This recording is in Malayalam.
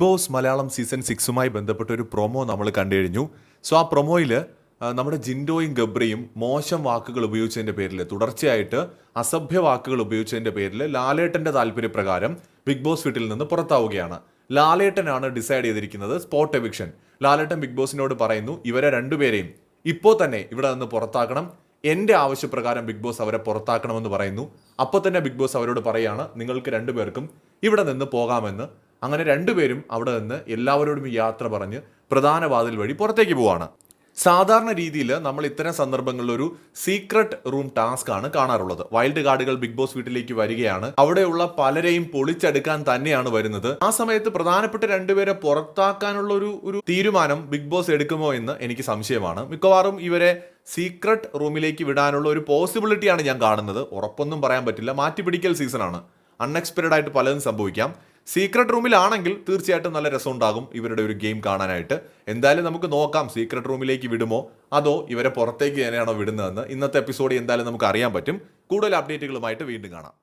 ബോസ് മലയാളം സീസൺ സിക്സുമായി ബന്ധപ്പെട്ട ഒരു പ്രൊമോ നമ്മൾ കണ്ടു കഴിഞ്ഞു സോ ആ പ്രൊമോയിൽ നമ്മുടെ ജിൻഡോയും ഗബ്രയും മോശം വാക്കുകൾ ഉപയോഗിച്ചതിന്റെ പേരിൽ തുടർച്ചയായിട്ട് അസഭ്യ വാക്കുകൾ ഉപയോഗിച്ചതിന്റെ പേരിൽ ലാലേട്ടന്റെ താല്പര്യപ്രകാരം ബിഗ് ബോസ് വീട്ടിൽ നിന്ന് പുറത്താവുകയാണ്. ലാലേട്ടനാണ് ഡിസൈഡ് ചെയ്തിരിക്കുന്നത് സ്പോട്ട് എവിക്ഷൻ. ലാലേട്ടൻ ബിഗ് ബോസിനോട് പറയുന്നു ഇവരെ രണ്ടുപേരെയും ഇപ്പോൾ തന്നെ ഇവിടെ നിന്ന് പുറത്താക്കണം. എന്റെ ആവശ്യപ്രകാരം ബിഗ് ബോസ് അവരെ പുറത്താക്കണമെന്ന് പറയുന്നു. അപ്പോൾ തന്നെ ബിഗ് ബോസ് അവരോട് പറയാണ് നിങ്ങൾക്ക് രണ്ടുപേർക്കും ഇവിടെ നിന്ന് പോകാമെന്ന് അങ്ങനെ രണ്ടുപേരും അവിടെ നിന്ന് എല്ലാവരോടും യാത്ര പറഞ്ഞ് പ്രധാന വാതിൽ വഴി പുറത്തേക്ക് പോവാണ്. സാധാരണ രീതിയിൽ നമ്മൾ ഇത്തരം സന്ദർഭങ്ങളിൽ ഒരു സീക്രട്ട് റൂം ടാസ്ക് ആണ് കാണാറുള്ളത്. വൈൽഡ് കാർഡുകൾ ബിഗ് ബോസ് വീട്ടിലേക്ക് വരികയാണ്. അവിടെയുള്ള പലരെയും പൊളിച്ചെടുക്കാൻ തന്നെയാണ് വരുന്നത്. ആ സമയത്ത് പ്രധാനപ്പെട്ട രണ്ടുപേരെ പുറത്താക്കാനുള്ള ഒരു ഒരു തീരുമാനം ബിഗ് ബോസ് എടുക്കുമോ എന്ന് എനിക്ക് സംശയമാണ്. മിക്കവാറും ഇവരെ സീക്രട്ട് റൂമിലേക്ക് വിടാനുള്ള ഒരു പോസിബിലിറ്റിയാണ് ഞാൻ കാണുന്നത്. ഉറപ്പൊന്നും പറയാൻ പറ്റില്ല. മാറ്റിപ്പിടിക്കൽ സീസണാണ് അൺഎക്സ്പെക്റ്റഡ് ആയിട്ട് പലതും സംഭവിക്കാം. സീക്രട്ട് റൂമിലാണെങ്കിൽ തീർച്ചയായിട്ടും നല്ല രസമുണ്ടാകും ഇവരുടെ ഒരു ഗെയിം കാണാനായിട്ട്. എന്തായാലും നമുക്ക് നോക്കാം സീക്രട്ട് റൂമിലേക്ക് വിടുമോ? അതോ ഇവരെ പുറത്തേക്ക് തന്നെയാണോ വിടുന്നതെന്ന്? ഇന്നത്തെ എപ്പിസോഡ് എന്തായാലും നമുക്ക് അറിയാൻ പറ്റും. കൂടുതൽ അപ്ഡേറ്റുകളുമായിട്ട് വീണ്ടും കാണാം.